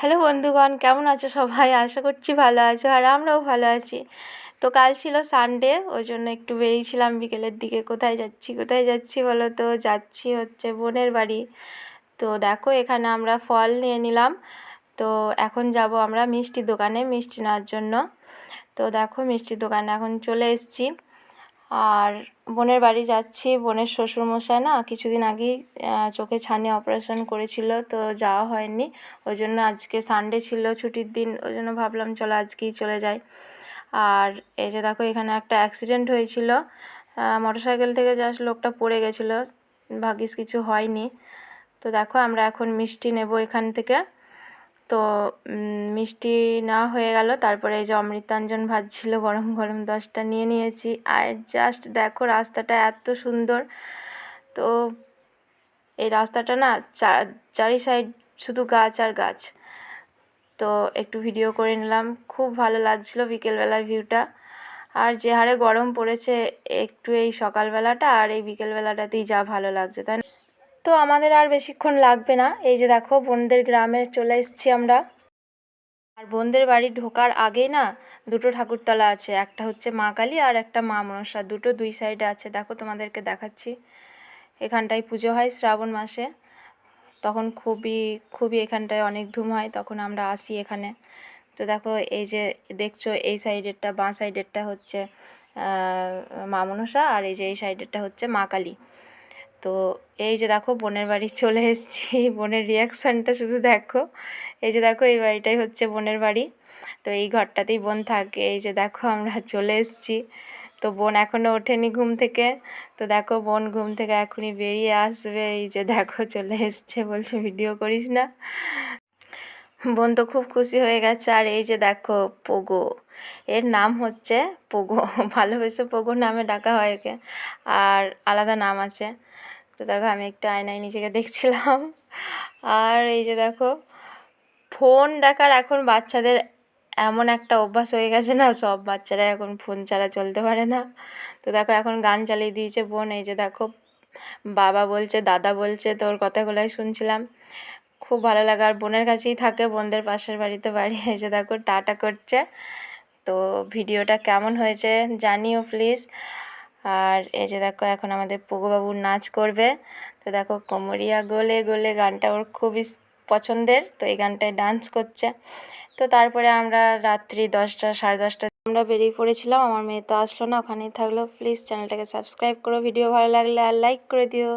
Hello বন্ধুগণ, কেমন আছো সবাই? আশা করছি ভালো আছো আর আমরাও ভালো আছি। তো কাল ছিল সানডে ওই জন্য একটু বেরিয়েছিলাম বিকেলের দিকে। কোথায় যাচ্ছি কোথায় যাচ্ছি বলো তো? যাচ্ছি হচ্ছে বোনের বাড়ি। তো দেখো, এখানে আমরা ফল নিয়ে নিলাম। তো এখন যাব আমরা মিষ্টির দোকানে মিষ্টি নেওয়ার জন্য। তো দেখো, মিষ্টির দোকানে এখন চলে এসেছি। আর বোনের বাড়ি যাচ্ছি, বোনের শ্বশুরমশাই না কিছুদিন আগেই চোখে ছানি অপারেশন করেছিল, তো যাওয়া হয়নি। ওই জন্য আজকে সানডে ছিল ছুটির দিন, ওই জন্য ভাবলাম চলো আজকেই চলে যাই। আর এই যে দেখো, এখানে একটা অ্যাক্সিডেন্ট হয়েছিল। মোটরসাইকেল থেকে জাস্ট লোকটা পড়ে গেছিল। ভাগ্যিস কিছু হয়নি। তো দেখো, আমরা এখন মিষ্টি নেব এখান থেকে। তো মিষ্টি না হয়ে গেল। তারপরে এই যে অমৃতাঞ্জন ভাজছিল, গরম গরম দশটা নিয়ে নিয়েছি। আর জাস্ট দেখো রাস্তাটা এত সুন্দর। তো, এই রাস্তাটা না চারি সাইড শুধু গাছ আর গাছ। তো, একটু ভিডিও করে নিলাম। খুব ভালো লাগছিল বিকেলবেলার ভিউটা আর যে হারে গরম পড়েছে, একটু এই সকালবেলাটা আর এই বিকেলবেলাটাতেই যা ভালো লাগছে, তাই তো আমাদের আর বেশিক্ষণ লাগবে না। এই যে দেখো, বোনদের গ্রামে চলে এসেছি আমরা। আর বোনদের বাড়ি ঢোকার আগেই না দুটো ঠাকুরতলা আছে। একটা হচ্ছে মা কালী আর একটা মা মনসা। দুটো দুই সাইডে আছে। দেখো, তোমাদেরকে দেখাচ্ছি। এখানটায় পুজো হয় শ্রাবণ মাসে। তখন খুবই খুবই এখানটায় অনেক ধুম হয়। তখন আমরা আসি এখানে। তো দেখো, এই যে দেখছ, এই সাইডেরটা, বাঁ সাইডেরটা হচ্ছে মা মনসা আর এই যে এই সাইডেরটা হচ্ছে মা কালী। তো এই যে দেখো বোনের বাড়ি চলে এসেছি। বোনের রিয়াকশানটা শুধু দেখো। এই যে দেখো, এই বাড়িটাই হচ্ছে বোনের বাড়ি। তো এই ঘরটাতেই বোন থাকে। এই যে দেখো, আমরা চলে এসেছি। তো বোন এখনও ওঠেনি ঘুম থেকে। তো দেখো, বোন ঘুম থেকে এখনই বেরিয়ে আসবে। এই যে দেখো, চলে এসছে বলছে, ভিডিও করিস না। বোন তো খুব খুশি হয়ে গেছে। আর এই যে দেখো, পোগো। এর নাম হচ্ছে পোগো। ভালোবেসে পোগো নামে ডাকা হয় একে আর আলাদা নাম আছে। তো দেখো আমি একটু আয়নায় নিজেকে দেখছিলাম। আর এই যে দেখো, ফোন দেখার এখন বাচ্চাদের এমন একটা অভ্যাস হয়ে গেছে না, সব বাচ্চারা এখন ফোন ছাড়া চলতে পারে না। তো দেখো এখন গান চালিয়ে দিয়েছে বোন, এই যে দেখো, বাবা বলছে, দাদা বলছে তোর কথাগুলোই শুনছিলাম। খুব ভালো লাগে, আর বোনের কাছেই থাকে, বোনদের পাশের বাড়িতে বাড়ি। এসে দেখো, টাটা করছে। তো ভিডিওটা কেমন হয়েছে জানিও প্লিজ। আর এই যে দেখো, এখন আমাদের পুগুবাবুর নাচ করবে। তো দেখো, কোমরিয়া গোলে গোলে গানটা ওর খুবই পছন্দের, তো এই গানটায় ডান্স করছে। তো তারপরে আমরা রাত্রি দশটা, সাড়ে দশটা আমরা বেরিয়ে পড়েছিলাম। আমার মেয়ে তো আসলো না, ওখানেই থাকল। প্লিজ চ্যানেলটাকে সাবস্ক্রাইব করো। ভিডিও ভালো লাগলে আর লাইক করে দিও।